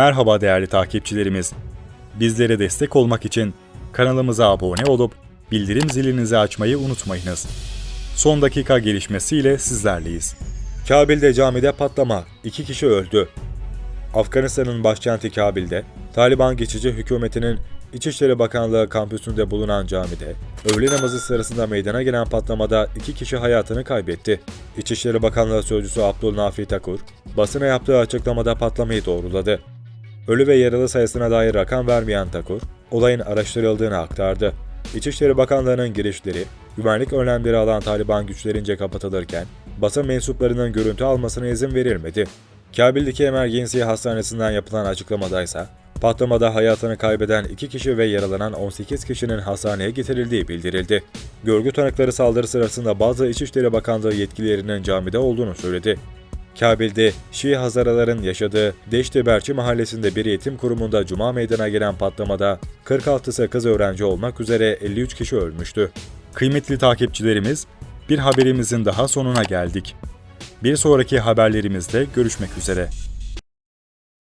Merhaba değerli takipçilerimiz. Bizlere destek olmak için kanalımıza abone olup bildirim zilinizi açmayı unutmayınız. Son dakika gelişmesiyle sizlerleyiz. Kabil'de camide patlama, iki kişi öldü. Afganistan'ın başkenti Kabil'de, Taliban geçici hükümetinin İçişleri Bakanlığı kampüsünde bulunan camide, öğle namazı sırasında meydana gelen patlamada iki kişi hayatını kaybetti. İçişleri Bakanlığı Sözcüsü Abdülnafi Takur, basına yaptığı açıklamada patlamayı doğruladı. Ölü ve yaralı sayısına dair rakam vermeyen Takur, olayın araştırıldığını aktardı. İçişleri Bakanlığı'nın girişleri, güvenlik önlemleri alan Taliban güçlerince kapatılırken, basın mensuplarının görüntü almasına izin verilmedi. Kabil'deki Emergency Hastanesi'nden yapılan açıklamada ise, patlamada hayatını kaybeden 2 kişi ve yaralanan 18 kişinin hastaneye getirildiği bildirildi. Görgü tanıkları saldırı sırasında bazı İçişleri Bakanlığı yetkililerinin camide olduğunu söyledi. Kabil'de Şii Hazaraların yaşadığı Deşti Berçi mahallesinde bir eğitim kurumunda cuma meydana gelen patlamada 46'sı kız öğrenci olmak üzere 53 kişi ölmüştü. Kıymetli takipçilerimiz, bir haberimizin daha sonuna geldik. Bir sonraki haberlerimizde görüşmek üzere.